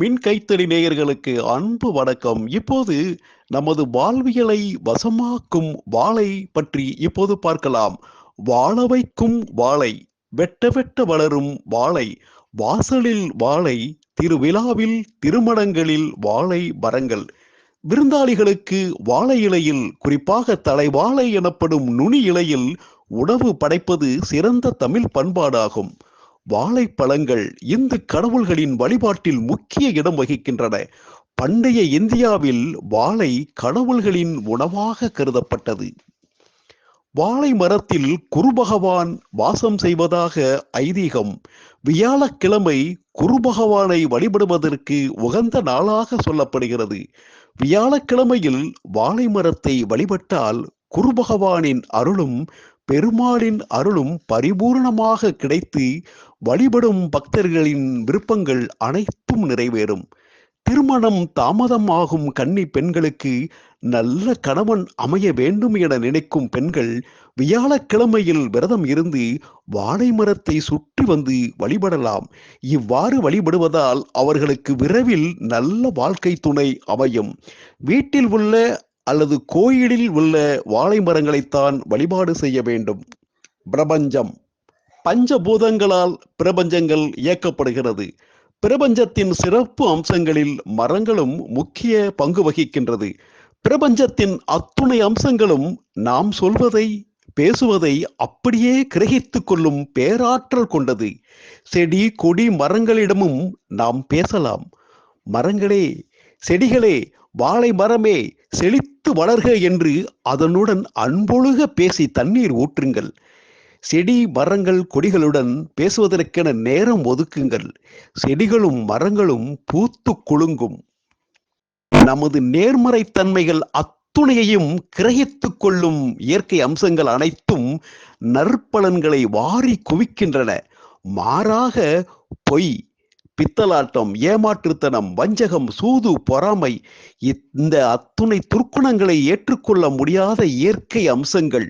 மின் கைத்தறி நேயர்களுக்கு அன்பு வணக்கம். இப்போது நமது வாழ்வியலை வசமாக்கும் வாழை பற்றி இப்போது பார்க்கலாம். வாழ வைக்கும் வாழை வெட்ட வெட்ட வளரும் வாழை வாசலில் வாழை திருவிழாவில் திருமணங்களில் வாழை மரங்கள். விருந்தாளிகளுக்கு வாழை இலையில் குறிப்பாக தலைவாழை எனப்படும் நுனி இலையில் உணவு படைப்பது சிறந்த தமிழ் பண்பாடாகும். வாழைப்பழங்கள் இந்து கடவுள்களின் வழிபாட்டில் முக்கிய இடம் வகிக்கின்றன. பண்டைய இந்தியாவில் வாழை கடவுள்களின் உணவாக கருதப்பட்டது. வாழை மரத்தில் குருபகவான் வாசம் செய்வதாக ஐதீகம். வியாழக்கிழமை குருபகவானை வழிபடுவதற்கு உகந்த நாளாக சொல்லப்படுகிறது. வியாழக்கிழமையில் வாழை மரத்தை வழிபட்டால் குருபகவானின் அருளும் பெருமாளின் அருளும் பரிபூர்ணமாக கிடைத்து வழிபடும் பக்தர்களின் விருப்பங்கள் அனைத்தும் நிறைவேறும். திருமணம் தாமதமாகும் கன்னி பெண்களுக்கு நல்ல கணவன் அமைய வேண்டும் என நினைக்கும் பெண்கள் வியாழக்கிழமையில் விரதம் இருந்து வாழை மரத்தை சுற்றி வந்து வழிபடலாம். இவ்வாறு வழிபடுவதால் அவர்களுக்கு விரைவில் நல்ல வாழ்க்கை துணை அமையும். வீட்டில் உள்ள அல்லது கோயிலில் உள்ள வாழை மரங்களைத்தான் வழிபாடு செய்ய வேண்டும். பிரபஞ்சம். பஞ்சபூதங்களால் பிரபஞ்சங்கள் இயக்கப்படுகிறது. பிரபஞ்சத்தின் சிறப்பு அம்சங்களில் மரங்களும் முக்கிய பங்கு வகிக்கின்றது. பிரபஞ்சத்தின் அத்துணை அம்சங்களும் நாம் சொல்வதை பேசுவதை அப்படியே கிரகித்து கொள்ளும் பேராற்றல் கொண்டது. செடி கொடி மரங்களிடமும் நாம் பேசலாம். மரங்களே செடிகளே வாழை மரமே செழித்து வளர்க என்று அதனுடன் அன்பொழுக பேசி தண்ணீர் ஊற்றுங்கள். செடி மரங்கள் கொடிகளுடன் பேசுவதற்கென நேரம் ஒதுக்குங்கள். செடிகளும் மரங்களும் பூத்து குலுங்கும். நமது நேர்மறை தன்மைகள் அத்துணையையும் கிரகித்துக் கொள்ளும் இயற்கை அம்சங்கள் அனைத்தும் நற்பலன்களை வாரி குவிக்கின்றன. மாறாக பொய் பித்தலாட்டம் ஏமாற்றுத்தனம் வஞ்சகம் சூது பொறாமை இந்த அத்துணை துர்க்குணங்களை ஏற்றுக்கொள்ள முடியாத இயற்கை அம்சங்கள்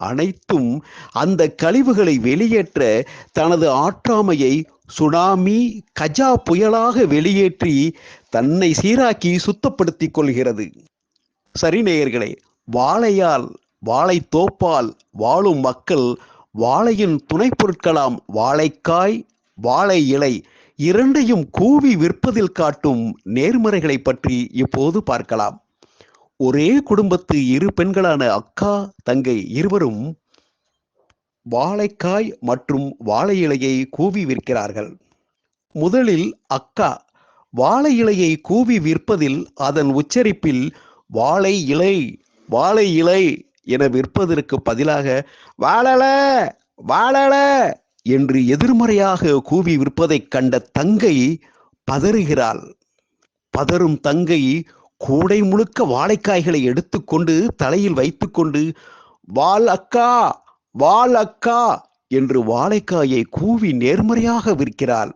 அனைத்தும் அந்த கழிவுகளை வெளியேற்ற தனது ஆற்றாமையை சுனாமி கஜா புயலாக வெளியேற்றி தன்னை சீராக்கி சுத்தப்படுத்தி கொள்கிறது. சரி நேயர்களே வாழையால் வாழை தோப்பால் வாழும் மக்கள் வாழையின் துணை பொருட்களாம் வாழைக்காய் வாழை இலை இரண்டையும் கூவி விற்பதில் காட்டும் நேர்மறைகளை பற்றி இப்போது பார்க்கலாம். ஒரே குடும்பத்து இரு பெண்களான அக்கா தங்கை இருவரும் வாழைக்காய் மற்றும் வாழை இலையை கூவி விற்கிறார்கள். முதலில் அக்கா வாழை இலையை கூவி விற்பதில் அதன் உச்சரிப்பில் வாழை இலை வாழை இலை என விற்பதற்கு பதிலாக வாழல வாழல என்று எதிர்மறையாக கூவி விற்பதைக் கண்ட தங்கை பதறுகிறாள். பதறும் தங்கை கூடை முழுக்க வாழைக்காய்களை எடுத்துக்கொண்டு தலையில் வைத்துக்கொண்டு வால் அக்கா வால் அக்கா என்று வாழைக்காயை கூவி நேர்மறையாக விற்கிறாள்.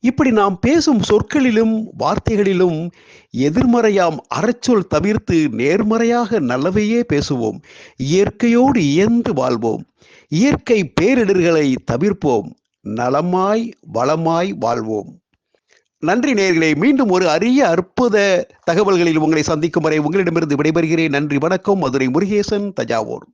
இப்படி நாம் பேசும் சொற்களிலும் வார்த்தைகளிலும் எதிர்மறையாம் அறச்சொல் தவிர்த்து நேர்மறையாக நல்லவையே பேசுவோம். இயற்கையோடு இயந்து வாழ்வோம். இயற்கை பேரிடர்களை தவிர்ப்போம். நலமாய் வளமாய் வாழ்வோம். நன்றி நேர்களை மீண்டும் ஒரு அரிய அற்புத தகவல்களில் உங்களை சந்திக்கும் வரை உங்களிடமிருந்து விடைபெறுகிறேன். நன்றி வணக்கம். மதுரை முருகேசன் தஜாவூர்